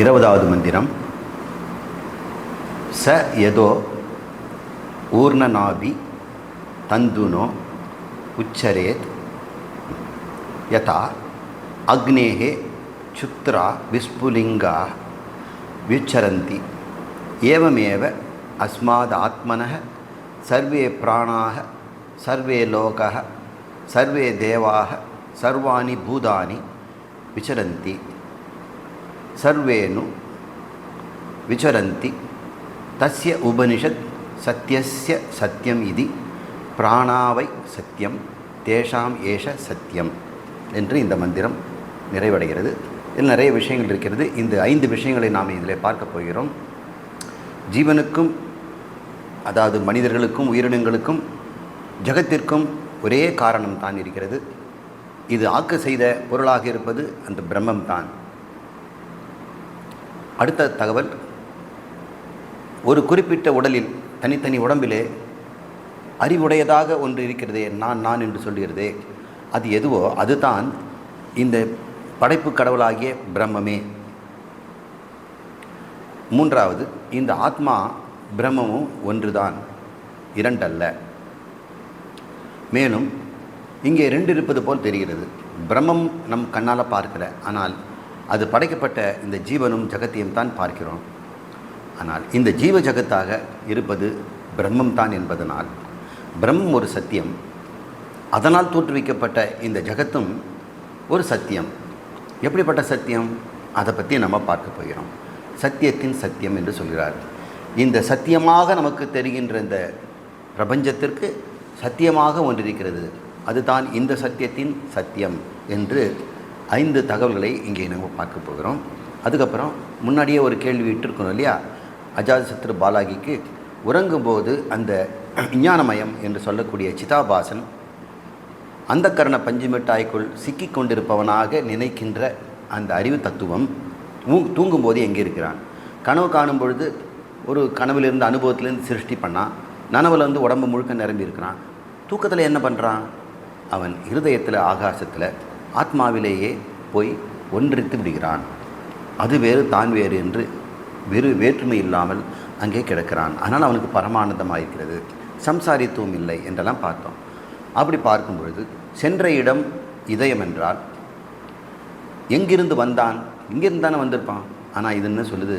இருபதாவது மந்திரம். ச எதோ ஊர்ணநாபி தந்துனோ உச்சரேத் யதா அக்னேகே சுத்ரா விஸ்புலிங்கா விச்சரந்தி ஏவமேவ அஸ்மாத் ஆத்மன சர்வே பிராணாக சர்வே லோக சர்வே தேவாக சர்வாணி பூதானி விச்சரந்தி. சர்வேனு விச்சரந்தி தசிய உபனிஷத் சத்தியஸ்ய சத்தியம் இது பிராணாவை சத்தியம் தேஷாம் ஏஷ சத்தியம் என்று இந்த மந்திரம் நிறைவடைகிறது. இதில் நிறைய விஷயங்கள் இருக்கிறது. இந்த ஐந்து விஷயங்களை நாம் இதில் பார்க்க போகிறோம். ஜீவனுக்கும் அதாவது மனிதர்களுக்கும் உயிரினங்களுக்கும் ஜகத்திற்கும் ஒரே காரணம் தான் இருக்கிறது. இது ஆக்க செய்த பொருளாக இருப்பது அந்த பிரம்மம்தான். அடுத்த தகவல். ஒரு குறிப்பிட்ட உடலில் தனித்தனி உடம்பிலே அறிவுடையதாக ஒன்று இருக்கிறதே நான் நான் என்று சொல்கிறதே அது எதுவோ அதுதான் இந்த படைப்பு கடவுளாகிய பிரம்மமே. மூன்றாவது இந்த ஆத்மா பிரம்மமும் ஒன்றுதான் இரண்டல்ல. மேலும் இங்கே ரெண்டு இருப்பது போல் தெரிகிறது. பிரம்மம் நம் கண்ணால் பார்க்கல ஆனால் அது படைக்கப்பட்ட இந்த ஜீவனும் ஜகத்தையும் தான் பார்க்கிறோம். ஆனால் இந்த ஜீவ ஜகத்தாக இருப்பது பிரம்மம் தான் என்பதனால் பிரம்மம் ஒரு சத்தியம் அதனால் தோற்றுவிக்கப்பட்ட இந்த ஜகத்தும் ஒரு சத்தியம். எப்படிப்பட்ட சத்தியம்? அதை பற்றி நம்ம பார்க்க போகிறோம். சத்தியத்தின் சத்தியம் என்று சொல்கிறார். இந்த சத்தியமாக நமக்கு தெரிகின்ற இந்த பிரபஞ்சத்திற்கு சத்தியமாக ஒன்று இருக்கிறது அதுதான் இந்த சத்தியத்தின் சத்தியம் என்று ஐந்து தகவல்களை இங்கே நம்ம பார்க்க போகிறோம். அதுக்கப்புறம் முன்னாடியே ஒரு கேள்வி விட்டுருக்கணும் இல்லையா? அஜாதசத்ரு பாலாகிக்கு உறங்கும்போது அந்த விஞ்ஞானமயம் என்று சொல்லக்கூடிய சிதாபாசன் அந்த கரண பஞ்சுமிட்டாய்க்குள் சிக்கி கொண்டிருப்பவனாக நினைக்கின்ற அந்த அறிவு தத்துவம் தூங்கும்போது எங்கே இருக்கிறான்? கனவு காணும் பொழுது ஒரு கனவிலிருந்து அனுபவத்திலேருந்து சிருஷ்டி பண்ணான். நனவில் வந்து உடம்பு முழுக்க நிரம்பி இருக்கிறான். தூக்கத்தில் என்ன பண்ணுறான் அவன் இருதயத்தில் ஆகாசத்தில் ஆத்மாவிலேயே போய் ஒன்றித்து விடுகிறான். அது வேறு தான் வேறு என்று வெறு வேற்றுமை இல்லாமல் அங்கே கிடக்கிறான். ஆனால் அவனுக்கு பரமானந்தமாக இருக்கிறது சம்சாரித்துவம் இல்லை என்றெல்லாம் பார்த்தோம். அப்படி பார்க்கும் பொழுது சென்ற இடம் இதயம் என்றால் எங்கிருந்து வந்தான்? இங்கிருந்து தானே வந்திருப்பான். ஆனால் இது என்ன சொல்லுது?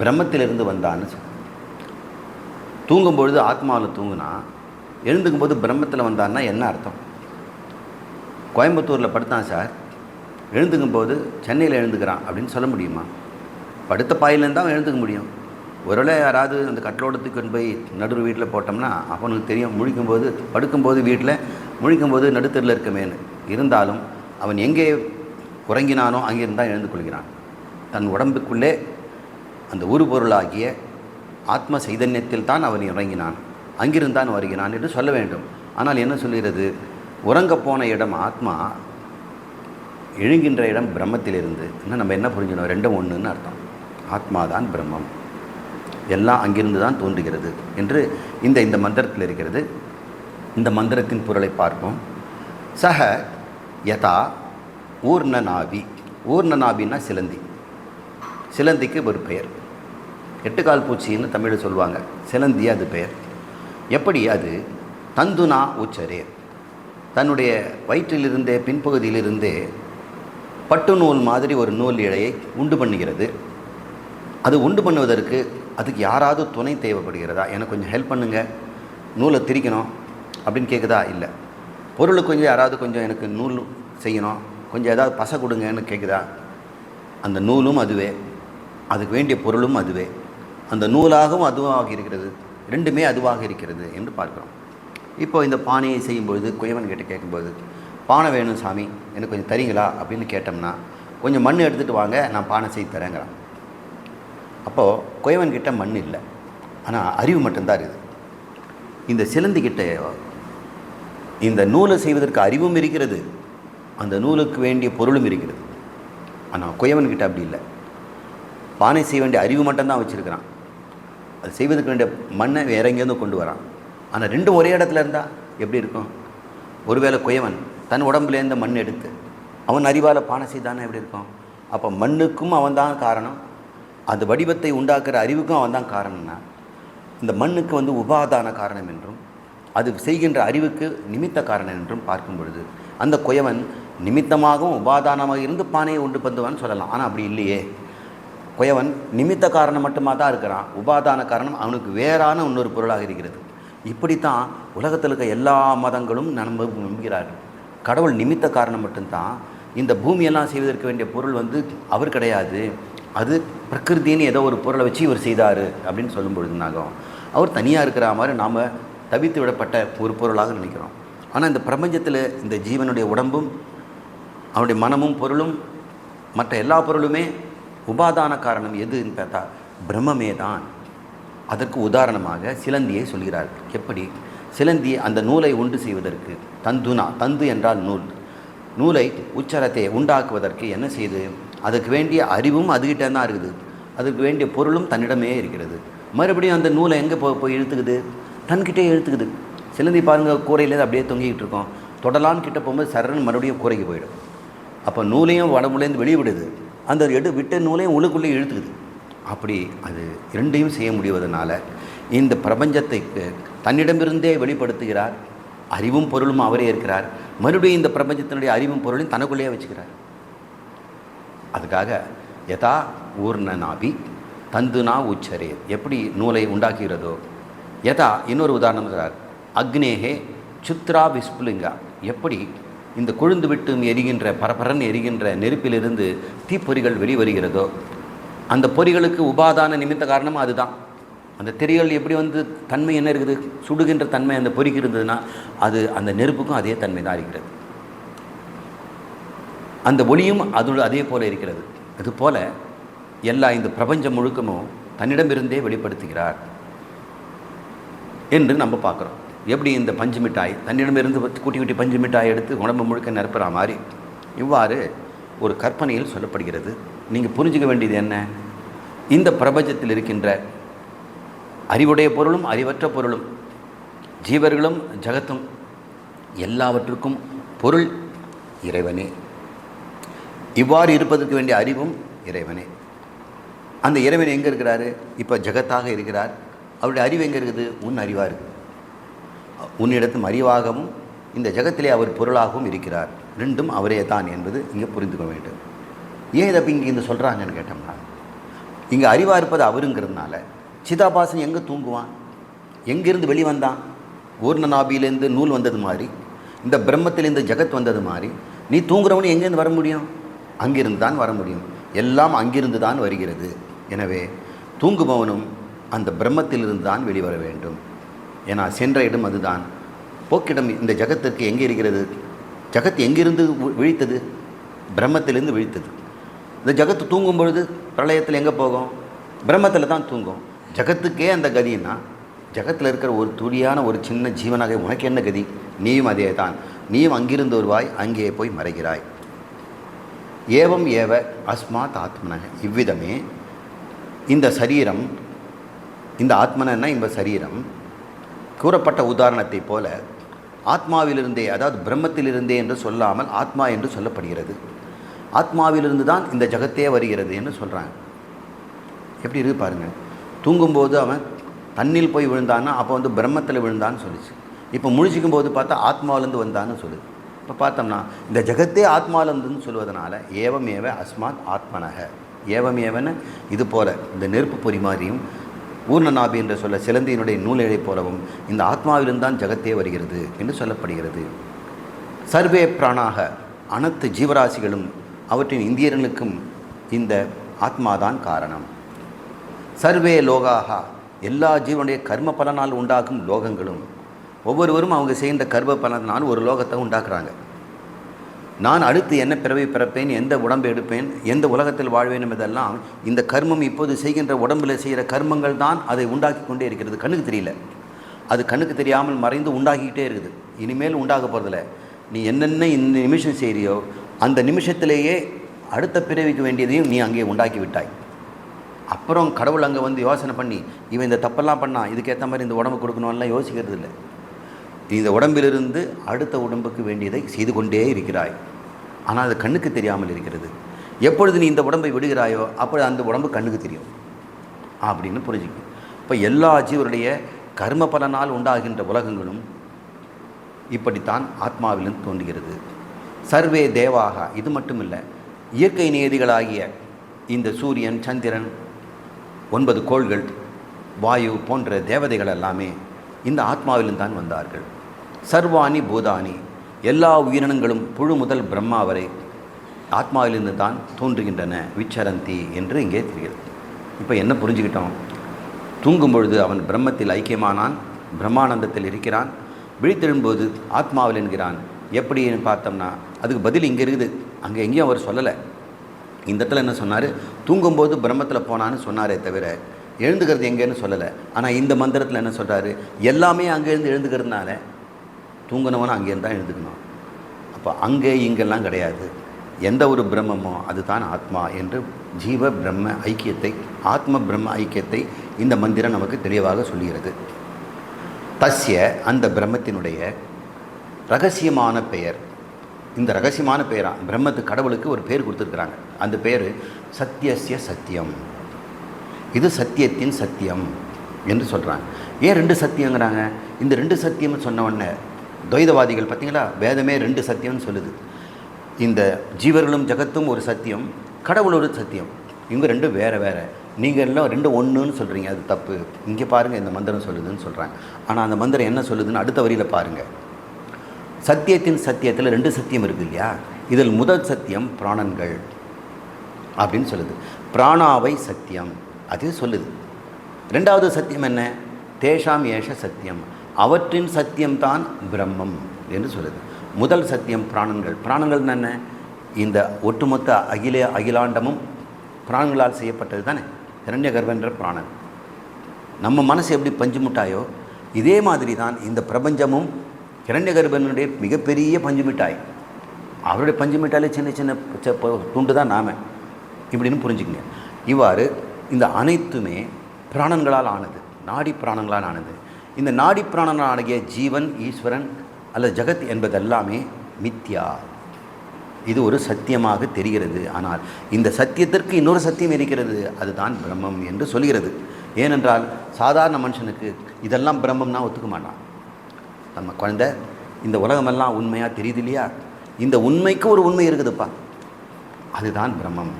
பிரம்மத்திலிருந்து வந்தான்னு சொல்லு தூங்கும் பொழுது ஆத்மாவில் தூங்குனா எழுந்துக்கும் போது பிரம்மத்தில் வந்தான்னா என்ன அர்த்தம்? கோயம்புத்தூரில் படுத்தான் சார். எழுந்துக்கும் போது சென்னையில் எழுந்துக்கிறான் அப்படின்னு சொல்ல முடியுமா? படுத்த பாயிலேருந்து தான் எழுந்துக்க முடியும். ஒருவேளை யாராவது அந்த கட்டலோடத்துக்கு கொண்டு போய் நடுவு வீட்டில் போட்டோம்னா அவனுக்கு தெரியும் முழிக்கும்போது படுக்கும்போது வீட்டில் முழிக்கும்போது நடுத்தரில் இருக்கமேன்னு. இருந்தாலும் அவன் எங்கே உறங்கினானோ அங்கிருந்தான் எழுந்து கொள்கிறான். தன் உடம்புக்குள்ளே அந்த உருபொருளாகிய ஆத்ம சைதன்யத்தில் தான் அவன் இறங்கினான். அங்கிருந்தான் வருகிறான் என்று சொல்ல வேண்டும். ஆனால் என்ன சொல்கிறது? உறங்க போன இடம் ஆத்மா எழுகின்ற இடம் பிரம்மத்திலிருந்து. இன்னும் நம்ம என்ன புரிஞ்சுக்கணும்? ரெண்டும் ஒன்றுன்னு அர்த்தம். ஆத்மா தான் பிரம்மம். எல்லாம் அங்கிருந்து தான் தோன்றுகிறது என்று இந்த இந்த மந்திரத்தில் இருக்கிறது. இந்த மந்திரத்தின் பொருளை பார்ப்போம். சக யதா ஊர்ணநாபி ஊர்ணநாபின்னா சிலந்தி. சிலந்திக்கு ஒரு பெயர். எட்டுக்கால் பூச்சின்னு தமிழில் சொல்லுவாங்க. சிலந்தி அது பெயர். எப்படி அது? தந்துனா உச்சரே. தன்னுடைய வயிற்றிலிருந்தே பின்பகுதியிலிருந்தே பட்டு நூல் மாதிரி ஒரு நூல் இழையை உண்டு பண்ணுகிறது. அது உண்டு பண்ணுவதற்கு அதுக்கு யாராவது துணை தேவைப்படுகிறதா? எனக்கு கொஞ்சம் ஹெல்ப் பண்ணுங்கள் நூலை திரிக்கணும் அப்படின்னு கேட்குதா இல்லை. பொருளுக்கு கொஞ்சம் யாராவது கொஞ்சம் எனக்கு நூல் செய்யணும். கொஞ்சம் ஏதாவது பசை கொடுங்கன்னு கேட்குதா அந்த நூலும் அதுவே. அதுக்கு வேண்டிய பொருளும் அதுவே. அந்த நூலாகவும் அதுவாக இருக்கிறது. ரெண்டுமே அதுவாக இருக்கிறது என்று பார்க்குறோம். இப்போ இந்த பானையை செய்யும்பொழுது குயவன் கிட்ட கேட்கும்போது பானை வேணும் சாமி எனக்கு கொஞ்சம் தரீங்களா? அப்படின்னு கேட்டோம்னா கொஞ்சம் மண் எடுத்துகிட்டு வாங்க நான் பானை செய்து தரேங்கிறான் அப்போது குயவன்கிட்ட மண் இல்லை ஆனால் அறிவு மட்டும்தான் இருக்குது. இந்த சிலந்திக்கிட்ட இந்த நூலை செய்வதற்கு அறிவும் இருக்கிறது அந்த நூலுக்கு வேண்டிய பொருளும் இருக்கிறது. ஆனால் குயவன்கிட்ட அப்படி இல்லை. பானை செய்ய வேண்டிய அறிவு மட்டும்தான் வச்சுருக்கிறான். அது செய்வதற்கு வேண்டிய மண்ணை வேற எங்கேருந்து கொண்டு வரான். ஆனால் ரெண்டும் ஒரே இடத்துல இருந்தால் எப்படி இருக்கும்? ஒருவேளை குயவன் தன் உடம்புலேருந்து மண் எடுத்து அவன் அறிவால் பானை செய்தானே எப்படி இருக்கும்? அப்போ மண்ணுக்கும் அவன்தான் காரணம். அந்த வடிவத்தை உண்டாக்குற அறிவுக்கும் அவன் தான் காரணம்னா இந்த மண்ணுக்கு வந்து உபாதான காரணம் என்றும் அது செய்கின்ற அறிவுக்கு நிமித்த காரணம் என்றும் பார்க்கும் பொழுது அந்த குயவன் நிமித்தமாகவும் உபாதானமாக இருந்து பானையை உண்டு பந்துவான்னு சொல்லலாம். ஆனால் அப்படி இல்லையே. குயவன் நிமித்த காரணம் மட்டுமாக தான் இருக்கிறான். உபாதான காரணம் அவனுக்கு வேறான இன்னொரு பொருளாக இருக்கிறது. இப்படித்தான் உலகத்தில் இருக்க எல்லா மதங்களும் நம்ப நம்புகிறார்கள். கடவுள் நிமித்த காரணம் மட்டும்தான் இந்த பூமியெல்லாம் செய்வதற்கு வேண்டிய பொருள் வந்து அவர் கிடையாது. அது பிரகிருதின்னு ஏதோ ஒரு பொருளை வச்சு இவர் செய்தார் அப்படின்னு சொல்லும் பொழுதுனாகும் அவர் தனியாக இருக்கிற மாதிரி நாம் தவித்து விடப்பட்ட ஒரு பொருளாக நினைக்கிறோம். ஆனால் இந்த பிரபஞ்சத்தில் இந்த ஜீவனுடைய உடம்பும் அவனுடைய மனமும் பொருளும் மற்ற எல்லா பொருளுமே உபாதான காரணம் எதுன்னு பார்த்தா பிரம்மமே தான் அதற்கு உதாரணமாக சிலந்தியை சொல்கிறார். எப்படி? சிலந்தி அந்த நூலை உண்டு செய்வதற்கு தந்துனா தந்து என்றால் நூல். நூலை உச்சரத்தை உண்டாக்குவதற்கு என்ன செய்து? அதுக்கு வேண்டிய அறிவும் அதுகிட்ட தான் இருக்குது. அதுக்கு வேண்டிய பொருளும் தன்னிடமே இருக்கிறது. மறுபடியும் அந்த நூலை எங்கே போய் போய் இழுத்துக்குது? தன்கிட்டே இழுத்துக்குது. சிலந்தி பாருங்கள் கூரையிலேருந்து அப்படியே தொங்கிக்கிட்டு இருக்கோம். தொடலான்னு கிட்ட போகும்போது சரன்னு மறுபடியும் கூரைக்கு போயிடும். அப்போ நூலையும் வடமுலேருந்து வெளியே விடுது. அந்த எடு விட்ட நூலையும் உள்ளுக்குள்ளே இழுத்துக்குது. அப்படி அது இரண்டையும் செய்ய முடிவதனால இந்த பிரபஞ்சத்தைக்கு தன்னிடமிருந்தே வெளிப்படுத்துகிறார். அறிவும் பொருளும் அவரே இருக்கிறார். மறுபடியும் இந்த பிரபஞ்சத்தினுடைய அறிவும் பொருளையும் தனக்குள்ளேயே வச்சுக்கிறார். அதுக்காக யதா ஊர்ண நாபி தந்துனா உச்சரே. எப்படி நூலை உண்டாக்குகிறதோ. யதா இன்னொரு உதாரணம் சொல்கிறார் அக்னேகே சுத்ரா விஸ்புலிங்கா. எப்படி இந்த கொழுந்து விட்டு எரிகின்ற பரபரன் எரிகின்ற நெருப்பிலிருந்து தீப்பொறிகள் வெளிவருகிறதோ அந்த பொறிகளுக்கு உபாதான நிமித்த காரணம் அதுதான். அந்த திரிகள் எப்படி வந்து தன்மை என்ன இருக்குது? சுடுகின்ற தன்மை அந்த பொறிக்கு இருந்ததுன்னா அது அந்த நெருப்புக்கும் அதே தன்மை தான் இருக்கிறது. அந்த ஒளியும் அதோடு அதே போல இருக்கிறது. அதுபோல் எல்லா இந்த பிரபஞ்சம் முழுக்கமும் தன்னிடமிருந்தே வெளிப்படுத்துகிறார் என்று நம்ம பார்க்குறோம். எப்படி இந்த பஞ்சு மிட்டாய் தன்னிடமிருந்து குட்டி குட்டி பஞ்சு மிட்டாய் எடுத்து உடம்பு முழுக்க நிரப்புற மாதிரி இவ்வாறு ஒரு கற்பனையில் சொல்லப்படுகிறது. நீங்கள் புரிஞ்சுக்க வேண்டியது என்ன? இந்த பிரபஞ்சத்தில் இருக்கின்ற அறிவுடைய பொருளும் அறிவற்ற பொருளும் ஜீவர்களும் ஜகத்தும் எல்லாவற்றுக்கும் பொருள் இறைவனே. இவ்வாறு இருப்பதற்கு வேண்டிய அறிவும் இறைவனே. அந்த இறைவன் எங்கே இருக்கிறாரு? இப்போ ஜகத்தாக இருக்கிறார். அவருடைய அறிவு எங்கே இருக்குது? உன் அறிவாக இருக்குது உன்னிடத்தும் அறிவாகவும் இந்த ஜகத்திலே அவர் பொருளாகவும் இருக்கிறார். ரெண்டும் அவரே தான் என்பது இங்கே புரிந்துக்க வேண்டும். ஏன் இதை இங்கே இந்த சொல்கிறாங்கன்னு கேட்டோம்னா இங்கே அறிவாக இருப்பது அவருங்கிறதுனால சிதாபாசன் எங்கே தூங்குவான்? எங்கேருந்து வெளிவந்தான்? ஊர்ணநாபியிலேருந்து நூல் வந்தது மாதிரி இந்த பிரம்மத்திலேருந்து ஜெகத் வந்தது மாதிரி நீ தூங்குறவனு எங்கேருந்து வர முடியும்? அங்கிருந்து தான் வர முடியும். எல்லாம் அங்கிருந்து தான் வருகிறது. எனவே தூங்குபவனும் அந்த பிரம்மத்திலிருந்து தான் வெளிவர வேண்டும். ஏன்னா சென்ற இடம் அதுதான். போக்கிடம் இந்த ஜகத்திற்கு எங்கே இருக்கிறது? ஜகத் எங்கிருந்து விழித்தது? பிரம்மத்திலிருந்து விழித்தது. இந்த ஜகத்து தூங்கும் பொழுது பிரளயத்தில் எங்கே போகும்? பிரம்மத்தில் தான் தூங்கும். ஜகத்துக்கே அந்த கதின்னா ஜகத்தில் இருக்கிற ஒரு துளியான ஒரு சின்ன ஜீவனாக உனக்கு என்ன கதி? நீயும் அதே தான். நீயும் அங்கிருந்து வருவாய் அங்கே போய் மறைகிறாய். ஏவம் ஏவ அஸ்மாத் ஆத்மன இவ்விதமே இந்த சரீரம் இந்த ஆத்மனன்னா இந்த சரீரம்? கூறப்பட்ட உதாரணத்தைப் போல ஆத்மாவிலிருந்தே அதாவது பிரம்மத்திலிருந்தே என்று சொல்லாமல் ஆத்மா என்று சொல்லப்படுகிறது. ஆத்மாவிலிருந்து தான் இந்த ஜகத்தே வருகிறது என்று சொல்கிறாங்க எப்படி இருக்கு பாருங்கள் தூங்கும்போது அவன் தண்ணில் போய் விழுந்தான்னா அப்போ வந்து பிரம்மத்தில் விழுந்தான்னு சொல்லுச்சு. இப்போ முழிச்சிக்கும் போது பார்த்தா ஆத்மாவிலேருந்து வந்தான்னு சொல்லுது. இப்போ பார்த்தோம்னா இந்த ஜகத்தே ஆத்மாவிலேருந்துன்னு சொல்வதனால ஏவமேவ அஸ்மாத் ஆத்மனக ஏவமேவன்னு இது போல் இந்த நெருப்பு பொறி மாதிரியும் ஊர்ணநாபி என்ற சொல்ல சிலந்தியினுடைய நூலிழை போலவும் இந்த ஆத்மாவிலிருந்து தான் ஜகத்தே வருகிறது என்று சொல்லப்படுகிறது. சர்வே பிராணாக அனைத்து ஜீவராசிகளும் அவற்றின் இந்தியர்களுக்கும் இந்த ஆத்மாதான் காரணம். சர்வே லோகாக எல்லா ஜீவனுடைய கர்ம பலனால் உண்டாகும் லோகங்களும். ஒவ்வொருவரும் அவங்க செய்கின்ற கர்ம பலனால் ஒரு லோகத்தை உண்டாக்குறாங்க. நான் அடுத்து என்ன பிறவை பிறப்பேன் எந்த உடம்பு எடுப்பேன் எந்த உலகத்தில் வாழ்வேன் என்பதெல்லாம் இந்த கர்மம் இப்போது செய்கின்ற உடம்பில் செய்கிற கர்மங்கள் தான் அதை உண்டாக்கி கொண்டே இருக்கிறது. கண்ணுக்கு தெரியல. அது கண்ணுக்கு தெரியாமல் மறைந்து உண்டாகிக்கிட்டே இருக்குது. இனிமேல் உண்டாக போகிறதில்ல நீ என்னென்ன இந்த நிமிஷம் செய்கிறியோ அந்த நிமிஷத்திலேயே அடுத்த பிறவிக்கு வேண்டியதையும் நீ அங்கே உண்டாக்கி விட்டாய் அப்புறம் கடவுள் அங்கே வந்து யோசனை பண்ணி இவன் இந்த தப்பெல்லாம் பண்ணான் இதுக்கேற்ற மாதிரி இந்த உடம்பு கொடுக்கணும்லாம் யோசிக்கிறது இல்லை. இந்த உடம்பிலிருந்து அடுத்த உடம்புக்கு வேண்டியதை செய்து கொண்டே இருக்கிறாய். ஆனால் அது கண்ணுக்கு தெரியாமல் இருக்கிறது. எப்பொழுது நீ இந்த உடம்பை விடுகிறாயோ அப்பொழுது அந்த உடம்பு கண்ணுக்கு தெரியும். அப்படின்னு புரிஞ்சுக்கும் இப்போ எல்லா ஜீவருடைய கர்ம பலனால் உண்டாகின்ற உலகங்களும் இப்படித்தான் ஆத்மாவிலிருந்து தோன்றுகிறது. சர்வே தேவாகா. இது மட்டும் இல்லை இயற்கை நியதிகளாகிய இந்த சூரியன் சந்திரன் ஒன்பது கோள்கள் வாயு போன்ற தேவதைகள் எல்லாமே இந்த ஆத்மாவிலிருந்து தான் வந்தார்கள். சர்வாணி பூதானி எல்லா உயிரினங்களும் புழு முதல் பிரம்மா வரை ஆத்மாவிலிருந்து தான் தோன்றுகின்றன விச்சரந்தி என்று இங்கே தெரிகிறது. இப்போ என்ன புரிஞ்சுக்கிட்டோம்? தூங்கும் பொழுது அவன் பிரம்மத்தில் ஐக்கியமானான் பிரம்மானந்தத்தில் இருக்கிறான் விழித்தெழும்போது ஆத்மாவில் என்கிறான் எப்படின்னு பார்த்தோம்னா அதுக்கு பதில் இங்கே இருக்குது. அங்கே எங்கேயும் அவர் சொல்லலை. இந்த இடத்துல என்ன சொன்னார்? தூங்கும்போது பிரம்மத்தில் போனான்னு சொன்னாரே தவிர எழுந்துக்கிறது எங்கேன்னு சொல்லலை. ஆனால் இந்த மந்திரத்தில் என்ன சொல்கிறாரு எல்லாமே அங்கேருந்து எழுந்துக்கிறதுனால தூங்கினவனும் அங்கேருந்து தான் எழுந்துக்கணும். அப்போ அங்கே இங்கெல்லாம் கிடையாது. எந்த ஒரு பிரம்மமோ அதுதான் ஆத்மா என்று ஜீவ பிரம்ம ஐக்கியத்தை ஆத்ம பிரம்ம ஐக்கியத்தை இந்த மந்திரம் நமக்கு தெளிவாக சொல்கிறது தஸ்ய அந்த பிரம்மத்தினுடைய ரகசியமான பெயர். இந்த ரகசியமான பெயரா? பிரம்மத்து கடவுளுக்கு ஒரு பேர் கொடுத்துருக்குறாங்க. அந்த பேர் சத்தியசிய சத்தியம். இது சத்தியத்தின் சத்தியம் என்று சொல்கிறாங்க ஏன் ரெண்டு சத்தியங்கிறாங்க? இந்த ரெண்டு சத்தியம்னு சொன்ன உடனே துவைதவாதிகள் பார்த்தீங்களா? வேதமே ரெண்டு சத்தியம்னு சொல்லுது. இந்த ஜீவர்களும் ஜகத்தும் ஒரு சத்தியம் கடவுள் ஒரு சத்தியம். இவங்க ரெண்டும் வேறு வேறு. நீங்கள் எல்லாம் ரெண்டு ஒன்றுன்னு சொல்கிறீங்க அது தப்பு. இங்கே பாருங்கள் இந்த மந்திரம் சொல்லுதுன்னு சொல்கிறாங்க ஆனால் அந்த மந்திரம் என்ன சொல்லுதுன்னு அடுத்த வரியில் பாருங்கள் சத்தியத்தின் சத்தியத்தில் ரெண்டு சத்தியம் இருக்குது இல்லையா? இதில் முதல் சத்தியம் பிராணன்கள் அப்படின்னு சொல்லுது. பிராணாவை சத்தியம். அது சொல்லுது. ரெண்டாவது சத்தியம் என்ன? தேஷாம் ஏஷ சத்தியம். அவற்றின் சத்தியம்தான் பிரம்மம் என்று சொல்லுது. முதல் சத்தியம் பிராணன்கள். பிராணங்கள் என்ன? இந்த ஒட்டுமொத்த அகில அகிலாண்டமும் பிராணங்களால் செய்யப்பட்டது தானே? இரண்ய கர்வன்ற பிராணன். நம்ம மனசு எப்படி பஞ்சு முட்டாயோ இதே மாதிரி தான் இந்த பிரபஞ்சமும் கிரண்ய கர்ப்பனுடைய மிகப்பெரிய பஞ்சு மிட்டாய். அவருடைய பஞ்சு மிட்டாயிலே சின்ன சின்ன துண்டு தான் நாம. இப்படின்னு புரிஞ்சுக்கங்க. இவ்வாறு இந்த அனைத்துமே பிராணங்களால் ஆனது. நாடி பிராணங்களால் ஆனது. இந்த நாடி பிராணங்களால் ஆகிய ஜீவன் ஈஸ்வரன் அல்லது ஜெகத் என்பதெல்லாமே மித்யா. இது ஒரு சத்தியமாக தெரிகிறது. ஆனால் இந்த சத்தியத்திற்கு இன்னொரு சத்தியம் இருக்கிறது. அதுதான் பிரம்மம் என்று சொல்கிறது. ஏனென்றால் சாதாரண மனுஷனுக்கு இதெல்லாம் பிரம்மம்னா ஒத்துக்க மாட்டான். நம்ம குழந்தை இந்த உலகமெல்லாம் உண்மையாக தெரியுது இல்லையா இந்த உண்மைக்கு ஒரு உண்மை இருக்குதுப்பா. அதுதான் பிரம்மம்.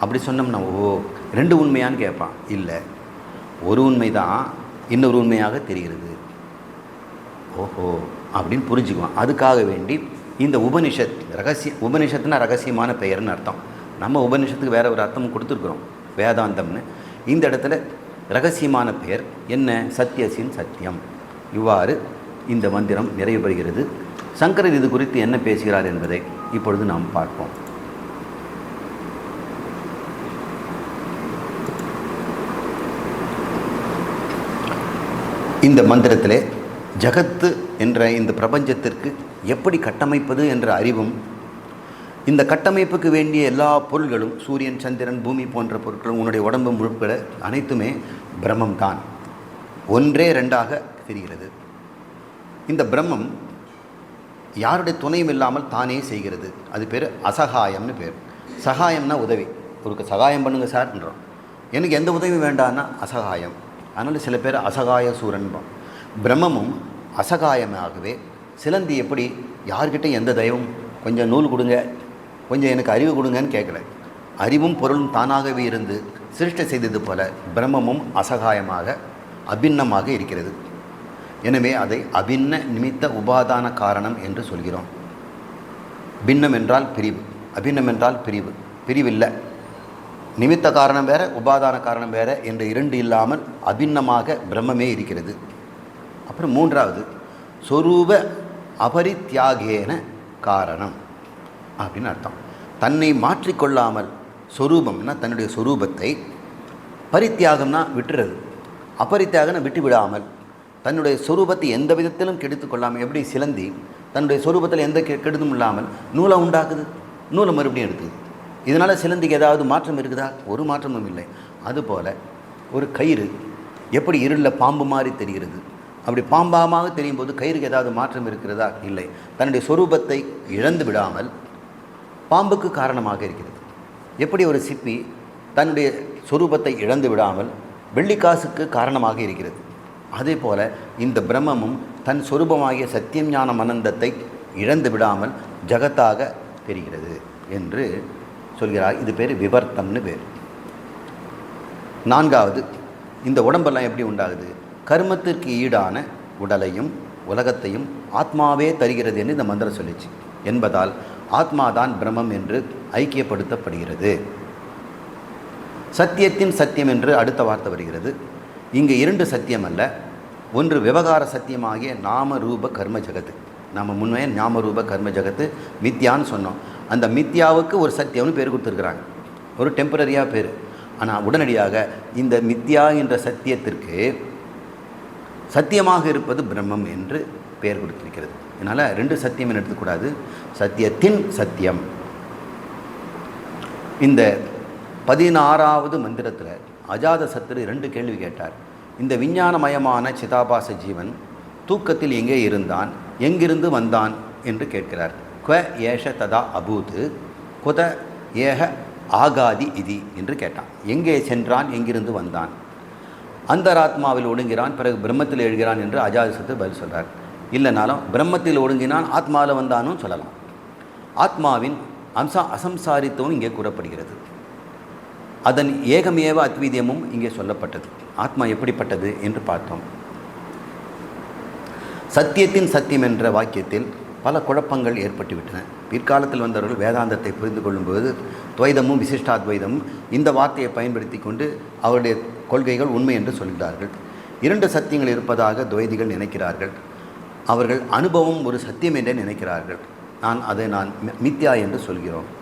அப்படி சொன்னோம்னா ஓ ரெண்டு உண்மையான்னு கேட்பான். இல்லை ஒரு உண்மை தான் இன்னொரு உண்மையாக தெரிகிறது. ஓஹோ அப்படின்னு புரிஞ்சுக்குவான். அதுக்காக வேண்டி இந்த உபனிஷத் ரகசிய உபனிஷத்துனா ரகசியமான பெயர்னு அர்த்தம். நம்ம உபனிஷத்துக்கு வேற ஒரு அர்த்தம் கொடுத்துருக்குறோம். வேதாந்தம்னு. இந்த இடத்துல ரகசியமான பெயர் என்ன? சத்தியசின் சத்தியம். இவ்வாறு இந்த மந்திரம் நிறைவு பெறுகிறது சங்கரர் இது குறித்து என்ன பேசுகிறார் என்பதை இப்பொழுது நாம் பார்ப்போம். இந்த மந்திரத்திலே ஜகத்து என்ற இந்த பிரபஞ்சத்திற்கு எப்படி கட்டமைப்பது என்ற அறிவும் இந்த கட்டமைப்புக்கு வேண்டிய எல்லா பொருள்களும் சூரியன் சந்திரன் பூமி போன்ற பொருட்களும் உன்னுடைய உடம்பு முழுப்பட அனைத்துமே பிரம்மம் தான் ஒன்றே ரெண்டாக தெரிகிறது இந்த பிரம்மம் யாருடைய துணையும் இல்லாமல் தானே செய்கிறது. அது பேர் அசகாயம்னு பேர். சகாயம்னா உதவி. ஒருக்கு சகாயம் பண்ணுங்கள் சார்ன்றோம் எனக்கு எந்த உதவியும் வேண்டான்னா அசகாயம். அதனால் சில பேர் அசகாய சூரன்றோம் பிரம்மமும் அசகாயமாகவே சிலந்தி எப்படி யார்கிட்ட எந்த தெய்வம் கொஞ்சம் நூல் கொடுங்க கொஞ்சம் எனக்கு அறிவு கொடுங்கன்னு கேட்கல. அறிவும் பொருளும் தானாகவே இருந்து சிருஷ்டை செய்தது போல பிரம்மமும் அசகாயமாக அபின்னமாக இருக்கிறது. எனவே அதை அபின்ன நிமித்த உபாதான காரணம் என்று சொல்கிறோம். பின்னம் என்றால் பிரிவு. அபின்னம் என்றால் பிரிவு. பிரிவில்லை. நிமித்த காரணம் வேற உபாதான காரணம் வேற என்ற இரண்டு இல்லாமல் அபின்னமாக பிரம்மமே இருக்கிறது. அப்புறம் மூன்றாவது சொரூப அபரித்தியாகேன காரணம் அப்படின்னு அர்த்தம். தன்னை மாற்றிக்கொள்ளாமல் சொரூபம்னா தன்னுடைய சொரூபத்தை பரித்தியாகம்னா விட்டுறது. அபரித்தியாகம்னா விட்டு விடாமல் தன்னுடைய சொரூபத்தை எந்த விதத்திலும் கெடுத்து கொள்ளாமல் எப்படி சிலந்தி தன்னுடைய சொரூபத்தில் எந்த கெ- கெடுதும் இல்லாமல் நூலை உண்டாக்குது? நூலை மறுபடியும் எடுக்குது. இதனால் சிலந்திக்கு ஏதாவது மாற்றம் இருக்குதா? ஒரு மாற்றமும் இல்லை. அதுபோல் ஒரு கயிறு எப்படி இருளில் பாம்பு மாதிரி தெரிகிறது? அப்படி பாம்பாமாக தெரியும் போது கயிறுக்கு ஏதாவது மாற்றம் இருக்கிறதா? இல்லை. தன்னுடைய சொரூபத்தை இழந்து விடாமல் பாம்புக்கு காரணமாக இருக்கிறது. எப்படி ஒரு சிப்பி தன்னுடைய சொரூபத்தை இழந்து விடாமல் வெள்ளிக்காசுக்கு காரணமாக இருக்கிறது? அதே போல இந்த பிரம்மமும் தன் சொரூபமாகிய சத்தியம் ஞானம் அனந்தத்தை இழந்து விடாமல் ஜகத்தாக தெரிகிறது என்று சொல்கிறார். இது பேர் விவர்த்தம்னு பேர். நான்காவது இந்த உடம்பெல்லாம் எப்படி உண்டாகுது? கர்மத்திற்கு ஈடான உடலையும் உலகத்தையும் ஆத்மாவே தருகிறது என்று இந்த மந்திரம் சொல்லிச்சு. என்பதால் ஆத்மாதான் பிரம்மம் என்று ஐக்கியப்படுத்தப்படுகிறது. சத்தியத்தின் சத்தியம் என்று அடுத்த வார்த்தை வருகிறது. இங்கே இரண்டு சத்தியம் அல்ல. ஒன்று விவகார சத்தியமாகிய நாம ரூப கர்ம ஜகத்து. நம்ம முன்னே நாமரூப கர்ம ஜகத்து மித்யான்னு சொன்னோம். அந்த மித்யாவுக்கு ஒரு சத்தியம்னு பேர் கொடுத்துருக்குறாங்க. ஒரு டெம்பரரியாக பேர். ஆனால் உடனடியாக இந்த மித்யா என்ற சத்தியத்திற்கு சத்தியமாக இருப்பது பிரம்மம் என்று பெயர் கொடுத்திருக்கிறது. அதனால் ரெண்டு சத்தியம் எடுத்துக்கூடாது? சத்தியத்தின் சத்தியம். இந்த பதினாறாவது மந்திரத்தில் அஜாத சத்துரு ரெண்டு கேள்வி கேட்டார். இந்த விஞ்ஞானமயமான சிதாபாச ஜீவன் தூக்கத்தில் எங்கே இருந்தான் எங்கிருந்து வந்தான் என்று கேட்கிறார். குவ ஏஷ ததா அபூத் குத ஏக ஆகாதி இதி என்று கேட்டான். எங்கே சென்றான் எங்கிருந்து வந்தான்? அந்தராத்மாவில் ஒடுங்கிறான் பிறகு பிரம்மத்தில் எழுகிறான் என்று அஜாதசத்து பதில் சொல்கிறார் இல்லைனாலும் பிரம்மத்தில் ஒடுங்கினான் ஆத்மாவில் வந்தானும் சொல்லலாம். ஆத்மாவின் அம்சா அசம்சாரித்துவம் இங்கே கூறப்படுகிறது. அதன் ஏகமேவ அத்வீதியமும் இங்கே சொல்லப்பட்டது. ஆத்மா எப்படிப்பட்டது என்று பார்த்தோம். சத்தியத்தின் சத்தியம் என்ற வாக்கியத்தில் பல குழப்பங்கள் ஏற்பட்டுவிட்டன. பிற்காலத்தில் வந்தவர்கள் வேதாந்தத்தை புரிந்து கொள்ளும்போது துவைதமும் விசிஷ்டாத்வைதமும் இந்த வார்த்தையை பயன்படுத்தி கொண்டு அவருடைய கொள்கைகள் உண்மை என்று சொல்கிறார்கள். இரண்டு சத்தியங்கள் இருப்பதாக துவைதிகள் நினைக்கிறார்கள். அவர்கள் அனுபவம் ஒரு சத்தியம் என்றே நினைக்கிறார்கள். நான் அதை நான் மி- மித்யா என்று சொல்கிறோம்.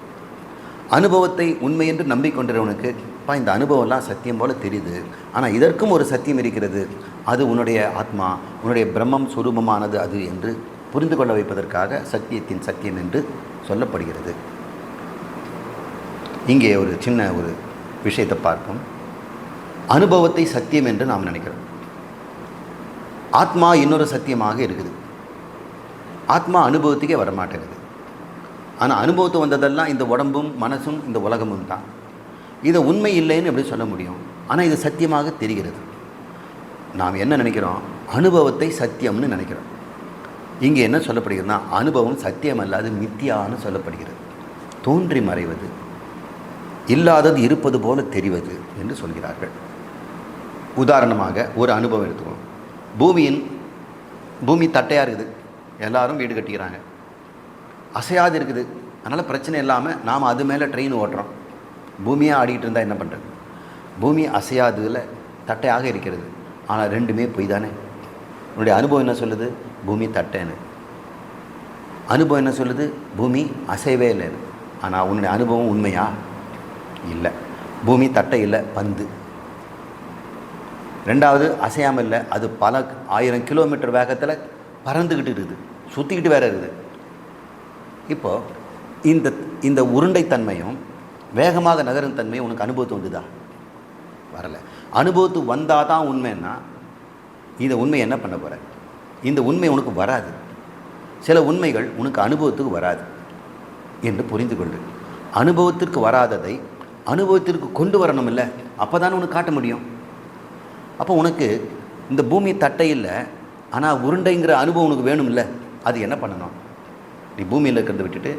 அனுபவத்தை உண்மை என்று நம்பிக்கொண்டிருவனுக்கு அப்பா இந்த அனுபவம்லாம் சத்தியம் போல் தெரியுது. ஆனால் இதற்கும் ஒரு சத்தியம் இருக்கிறது. அது உன்னுடைய ஆத்மா உன்னுடைய பிரம்மம் சுரூபமானது அது என்று புரிந்து கொள்ள வைப்பதற்காக சத்தியத்தின் சத்தியம் என்று சொல்லப்படுகிறது. இங்கே ஒரு சின்ன ஒரு விஷயத்தை பார்ப்போம். அனுபவத்தை சத்தியம் என்று நாம் நினைக்கிறோம். ஆத்மா இன்னொரு சத்தியமாக இருக்குது. ஆத்மா அனுபவத்துக்கே வரமாட்டேங்குது. ஆனால் அனுபவத்தை வந்ததெல்லாம் இந்த உடம்பும் மனசும் இந்த உலகமும் தான். இதை உண்மை இல்லைன்னு எப்படி சொல்ல முடியும்? ஆனால் இது சத்தியமாக தெரிகிறது. நாம் என்ன நினைக்கிறோம்? அனுபவத்தை சத்தியம்னு நினைக்கிறோம். இங்கே என்ன சொல்லப்படுகிறதுனா அனுபவம் சத்தியம் அல்லாது மித்தியான்னு சொல்லப்படுகிறது. தோன்றி மறைவது இல்லாதது இருப்பது போல தெரிவது என்று சொல்கிறார்கள். உதாரணமாக ஒரு அனுபவம் எடுத்துக்கணும் பூமியின் பூமி தட்டையாக இருக்குது. எல்லாரும் வீடு கட்டிக்கிறாங்க. அசையாது இருக்குது அதனால் பிரச்சனை இல்லாமல் நாம் அது மேலே ட்ரெயின் ஓட்டுறோம். பூமியாக ஆடிக்கிட்டு இருந்தால் என்ன பண்ணுறது பூமி அசையாததில் தட்டையாக இருக்கிறது. ஆனால் ரெண்டுமே பொய் தானே உன்னுடைய அனுபவம் என்ன சொல்லுது? பூமி தட்டைன்னு. அனுபவம் என்ன சொல்லுது? பூமி அசைவே இல்லைன்னு ஆனால் உன்னுடைய அனுபவம் உண்மையா? இல்லை. பூமி தட்டை இல்லை பந்து. ரெண்டாவது அசையாமல் இல்லை. அது பல ஆயிரம் கிலோமீட்டர் வேகத்தில் பறந்துக்கிட்டு இருக்குது. சுற்றிக்கிட்டு வேறு இருக்குது. இப்போது இந்த இந்த உருண்டைத்தன்மையும் வேகமாக நகரும் தன்மையும் உனக்கு அனுபவத்து வந்துதா? வரலை. அனுபவத்து வந்தால் தான் உண்மைன்னா இந்த உண்மை என்ன பண்ண போகிற இந்த உண்மை உனக்கு வராது. சில உண்மைகள் உனக்கு அனுபவத்துக்கு வராது என்று புரிந்து கொண்டு. அனுபவத்திற்கு வராததை அனுபவத்திற்கு கொண்டு வரணும் இல்லை அப்போ தானே உனக்கு காட்ட முடியும். அப்போ உனக்கு இந்த பூமி தட்டை இல்லை ஆனால் உருண்டைங்கிற அனுபவம் உனக்கு வேணும் இல்லை அது என்ன பண்ணணும்? நீ பூமியில் இருக்கிறத விட்டுட்டு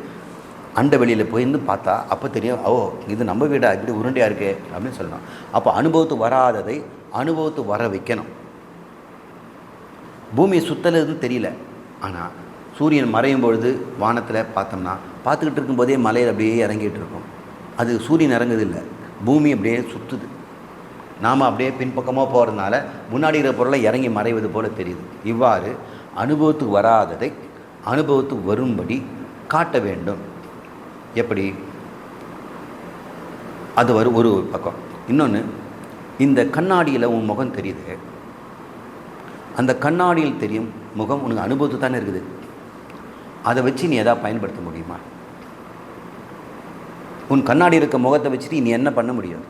அண்ட வெளியில் போயிருந்து பார்த்தா அப்போ தெரியும் ஓ இது நம்ம வீடா இப்படி உருண்டையாக இருக்கே அப்படின்னு சொல்லணும். அப்போ அனுபவத்து வராததை அனுபவத்து வர வைக்கணும். பூமியை சுத்தலதுன்னு தெரியல. ஆனால் சூரியன் மறையும் பொழுது வானத்தில் பார்த்தோம்னா பார்த்துக்கிட்டு இருக்கும்போதே மலையில் அப்படியே இறங்கிட்டு இருக்கும். அது சூரியன் இறங்குது இல்லை பூமி அப்படியே சுற்றுது நாம் அப்படியே பின்பக்கமாக போகிறதுனால முன்னாடி இருக்கிற பொருளை இறங்கி மறைவது போல் தெரியுது. இவ்வாறு அனுபவத்துக்கு வராததை அனுபவத்துக்கு வரும்படி காட்ட வேண்டும். எப்படி? அது வரும் ஒரு பக்கம். இன்னொன்று இந்த கண்ணாடியில் உன் முகம் தெரியுது. அந்த கண்ணாடியில் தெரியும் முகம் உனக்கு அனுபவத்து தானே இருக்குது. அதை வச்சு நீ எதாவது பயன்படுத்த முடியுமா? உன் கண்ணாடி இருக்க முகத்தை வச்சுட்டு நீ என்ன பண்ண முடியும்?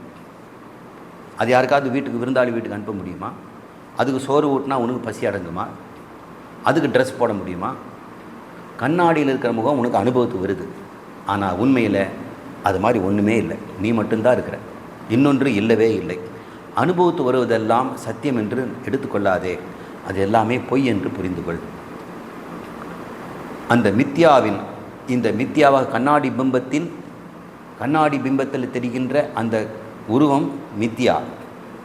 அது யாருக்காவது வீட்டுக்கு விருந்தாளி வீட்டுக்கு அனுப்ப முடியுமா? அதுக்கு சோறு ஊட்டினா உனக்கு பசி அடங்குமா? அதுக்கு ட்ரெஸ் போட முடியுமா? கண்ணாடியில் இருக்கிற முகம் உனக்கு அனுபவத்துக்கு வருது. ஆனால் உண்மையில் அது மாதிரி ஒன்றுமே இல்லை. நீ மட்டும்தான் இருக்கிற. இன்னொன்று இல்லவே இல்லை. அனுபவத்து வருவதெல்லாம் சத்தியம் என்று எடுத்துக்கொள்ளாதே. அது எல்லாமே பொய் என்று புரிந்து கொள் அந்த மித்யாவின் இந்த மித்யாவாக கண்ணாடி பிம்பத்தின் கண்ணாடி பிம்பத்தில் தெரிகின்ற அந்த உருவம் மித்யா.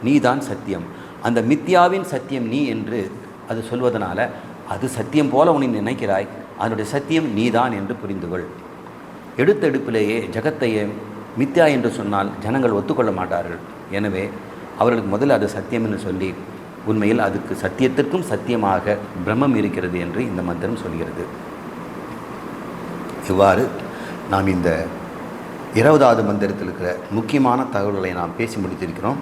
நீதான் சத்தியம். அந்த மித்யாவின் சத்தியம் நீ என்று அது சொல்வதனால அது சத்தியம் போல உன்னை நினைக்கிறாய். அதனுடைய சத்தியம் நீதான் என்று புரிந்து கொள் எடுத்தெடுப்பிலேயே ஜகத்தையே மித்யா என்று சொன்னால் ஜனங்கள் ஒத்துக்கொள்ள மாட்டார்கள். எனவே அவர்களுக்கு முதல்ல அது சத்தியம் என்று சொல்லி உண்மையில் அதுக்கு சத்தியத்திற்கும் சத்தியமாக பிரம்மம் இருக்கிறது என்று இந்த மந்திரம் சொல்கிறது. இவ்வாறு நாம் இந்த இருபதாவது மந்திரத்தில் இருக்கிற முக்கியமான தகவல்களை நாம் பேசி முடித்திருக்கிறோம்.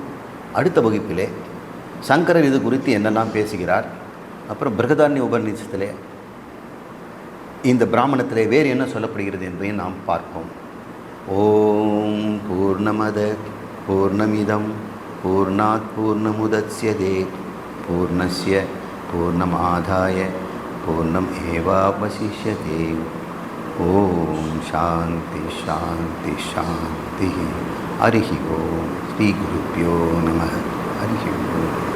அடுத்த வகுப்பிலே சங்கரர் இது குறித்து என்னெல்லாம் பேசுகிறார் அப்புறம் பிரகதாரண்ய உபநிஷத்திலே இந்த பிராமணத்தில் வேறு என்ன சொல்லப்படுகிறது என்பதை நாம் பார்ப்போம். ஓம் பூர்ணமத பூர்ணமிதம் பூர்ணாத் பூர்ணமுதட்சியதே பூர்ணஸ்ய பூர்ணமாதாய பூர்ணம் ஏவாவசிஷ்யதே. ஓம் சாந்தி சாந்தி சாந்தி. ஹரி ஓம். ஸ்ரீ குருப்பியோ நம. ஹரி ஓம்.